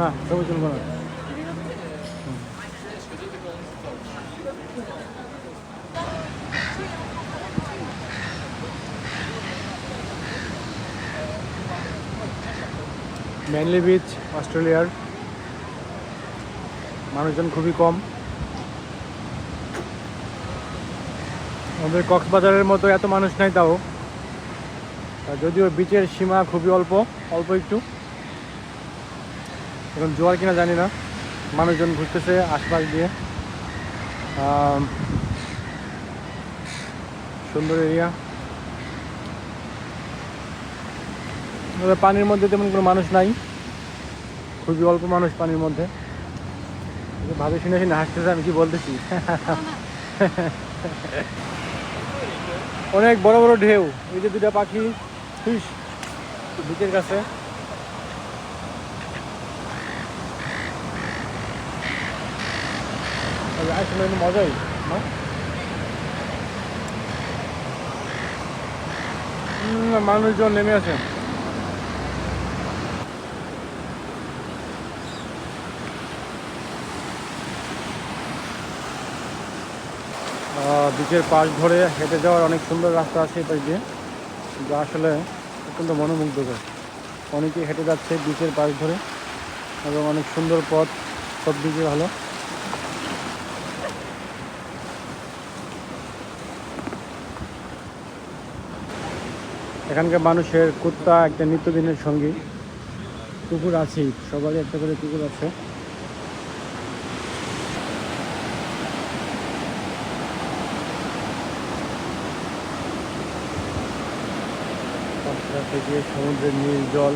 না ছবি তুলবো না ম্যানলি বিচ অস্ট্রেলিয়ার মানুষজন খুবই কম। আমাদের কক্সবাজারের মতো এত মানুষ নাই তাও। যদিও বিচের সীমা খুবই অল্প অল্প একটু। এখন জোয়ার কিনা জানি না। মানুষজন ঘুরতেছে আশপাশ দিয়ে। সুন্দর এরিয়া। পানির মধ্যে তেমন কোনো মানুষ নাই। খুবই অল্প মানুষ পানির মধ্যে। ভাবে শুনে শুনে হাসতেছে, আমি কি বলতেছি? অনেক বড় বড় ঢেউ। এই যে দুটা পাখি ফিস বিচের কাছে। আসলে মজাই, না? মানুষজন নেমে আছে বিচের পাশ ধরে হেঁটে যাওয়ার অনেক সুন্দর রাস্তা আছে পাশ দিয়ে, যা আসলে অত্যন্ত মনোমুগ্ধকর। অনেকেই হেঁটে যাচ্ছে বিচের পাশ ধরে, এবং অনেক সুন্দর পথ, সব দিকে ভালো। এখানকার মানুষের কুত্তা একটা নিত্যদিনের সঙ্গী। কুকুর আছেই, সবারই একটা করে কুকুর আছে। সমুদ্রের নীল জল।